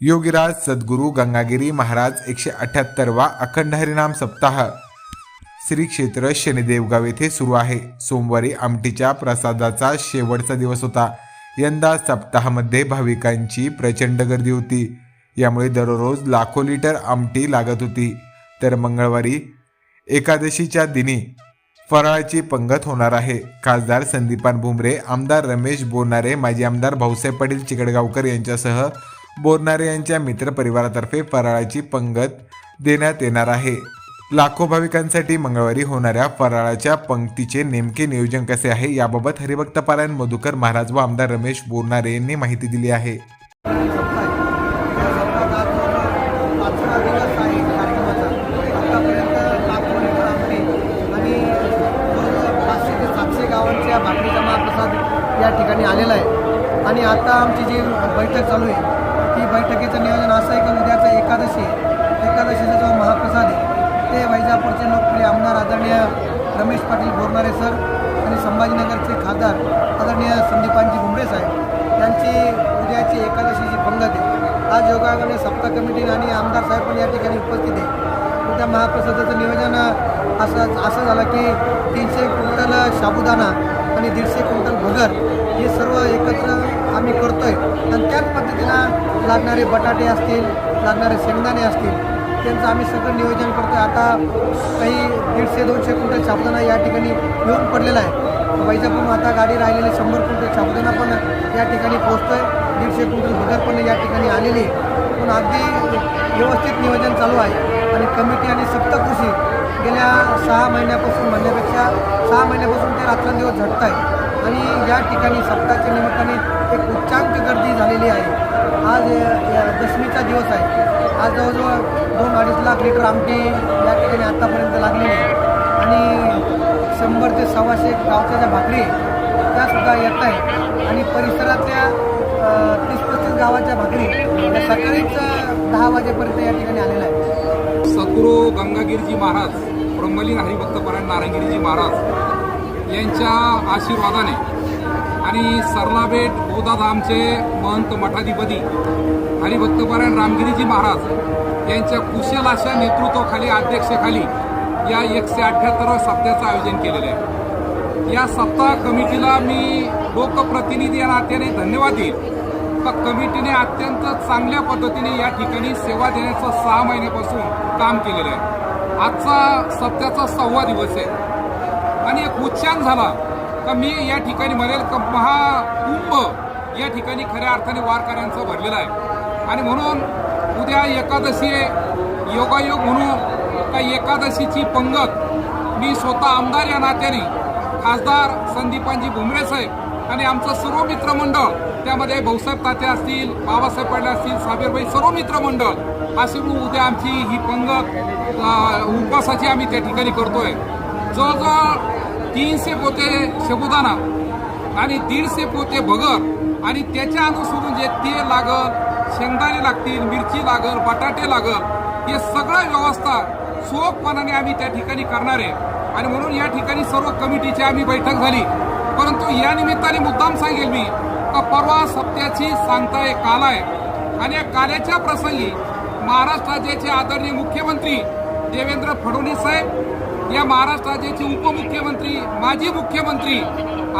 योगीराज सद्गुरू गंगागिरी महाराज एकशे अठ्याहत्तरवा अखंड हरिनाम सप्ताह. श्री क्षेत्र शनिदेवगाव येथे सुरू आहे. सोमवारी आमटीच्या प्रसादाचा शेवटचा दिवस होता. यंदा सप्ताहामध्ये भाविकांची प्रचंड गर्दी होती. यामुळे दररोज लाखो लिटर आमटी लागत होती. तर मंगळवारी एकादशीच्या दिनी फराळाची पंगत होणार आहे. खासदार संदीपान भुमरे आमदार रमेश बोनारे माजी आमदार भाऊसाहेब पाटील चिकडगावकर यांच्यासह बोरनारे यांच्या मित्रपरिवारातर्फे फराळाची पंगत देण्यात येणार आहे. लाखो भाविकांसाठी मंगळवारी होणाऱ्या फराळाच्या पंक्तीचे नेमके नियोजन कसे आहे याबाबत हरिभक्त पारायण मधुकर महाराज व आमदार रमेश बोरणारे यांनी माहिती दिली आहे. या ठिकाणी आलेला आहे. आणि आता आमची जी बैठक चालू आहे ही बैठकीचं नियोजन असं आहे की उद्याचं एकादशी एकादशीचा जो महाप्रसाद आहे ते वैजापूरचे लोकप्रिय आमदार आदरणीय रमेश पाटील बोरणारे सर आणि संभाजीनगरचे खासदार आदरणीय संदीपांजी भुमरे साहेब यांची उद्याची एकादशीची पंगत आहे. आज योगायोगाने सप्ताह कमिटी आणि आमदार साहेब पण या ठिकाणी उपस्थित आहे. उद्या महाप्रसादाचं नियोजन असं असं झालं की तीनशे क्विंटल साबुदाणा आणि दीडशे क्विंटल भगर हे सर्व एकत्र आम्ही करतोय. आणि त्याच पद्धतीनं लागणारे बटाटे असतील लागणारे शेंगदाणे असतील त्यांचं आम्ही सगळं नियोजन करतो आता काही दीडशे दोनशे क्विंटल साबुदाणा या ठिकाणी येऊन पडलेला आहे. वैजापूर आता गाडी राहिलेली शंभर क्विंटल साबुदाणा पण या ठिकाणी पोहोचतोय. दीडशे क्विंटल भगर पण या ठिकाणी आलेली पण अगदी व्यवस्थित नियोजन चालू आहे. आणि कमिटी आणि सप्तकृषी गेल्या सहा महिन्यापासून म्हणण्यापेक्षा सहा महिन्यापासून ते रात्रंदिवस झटत आहे आणि या ठिकाणी सप्ताहाच्या निमित्ताने एक उच्चांक गर्दी झालेली आहे. आज या दशमीचा दिवस आहे. आज जवळजवळ दोन अडीच लाख लिटर आमटी या ठिकाणी आत्तापर्यंत लागलेली आहे. आणि शंभर ते सव्वाशे गावच्या ज्या भाकरी त्यासुद्धा येत आहेत. आणि परिसरातल्या तीस पस्तीस गावाच्या भाकरी या सकाळीच दहा वाजेपर्यंत या ठिकाणी आलेल्या आहे सद्गुरू गंगागिरीजी महाराज ब्रह्मलीन हरिभक्तपरायण नारायणगिरीजी महाराज यांच्या आशीर्वादाने आणि सरलाबेट बोधाधामचे महंत मठाधिपती हरिभक्तपरायण रामगिरीजी महाराज यांच्या कुशल अशा नेतृत्वाखाली अध्यक्षेखाली या एकशे अठ्ठ्याहत्तराव्या सप्त्याचं आयोजन केलेलं आहे. या सप्ताह कमिटीला मी लोकप्रतिनिधी या नात्याने धन्यवाद देईल. का कमिटीने अत्यंत चांगल्या पद्धतीने या ठिकाणी सेवा देण्याचं सहा महिन्यापासून काम केलेलं आहे. आजचा सप्त्याचा सहावा दिवस आहे. आणि एक उच्चांक झाला. का मी या ठिकाणी म्हणेल महाकुंभ या ठिकाणी खऱ्या अर्थाने वारकऱ्यांचं भरलेलं आहे. आणि म्हणून उद्या एकादशी आहे योगायोग म्हणून का एकादशीची पंगत मी स्वतः आमदार या नात्याने खासदार संदीपांजी भुमरे साहेब आणि आमचं सर्व मित्रमंडळ त्यामध्ये भाऊसाहेब तात्या असतील बाबासाहेब पाडले असतील साबीरबाई सर्व मित्रमंडळ अशी उद्या आमची ही पंगत उपवासाची आम्ही त्या ठिकाणी करतोय. जवळजवळ तीनशे पोते शबुदाना आणि दीडशे पोते भगर आणि त्याच्या अनुसरून जे तेल लागल शेंगदाणे लागतील मिरची लागल बटाटे लागल हे सगळं व्यवस्था चोखपणाने आम्ही त्या ठिकाणी करणार आहे. आणि म्हणून या ठिकाणी सर्व कमिटीची आम्ही बैठक झाली. परंतु या निमित्ताने मुद्दाम सांगेल मी का परवा सप्त्याची सांगता एक काला आहे. आणि या काल्याच्या प्रसंगी महाराष्ट्र राज्याचे आदरणीय मुख्यमंत्री देवेंद्र फडणवीस साहेब या महाराष्ट्र राज्याचे उपमुख्यमंत्री माजी मुख्यमंत्री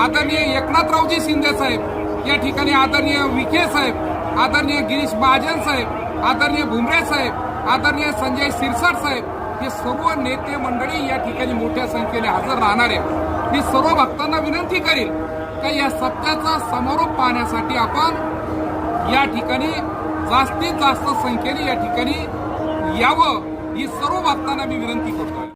आदरणीय एकनाथरावजी शिंदे साहेब या ठिकाणी आदरणीय विखे साहेब आदरणीय गिरीश महाजन साहेब आदरणीय भुमरे साहेब आदरणीय संजय सिरसाट साहेब हे सर्व नेते मंडळी या ठिकाणी मोठ्या संख्येने हजर राहणार आहे मी सर्व भक्तांना विनंती करेल का या सत्याचा समारोप पाहण्यासाठी आपण या ठिकाणी जास्तीत जास्त संख्येने या ठिकाणी यावं. ही सर्व भक्तांना मी विनंती करतोय.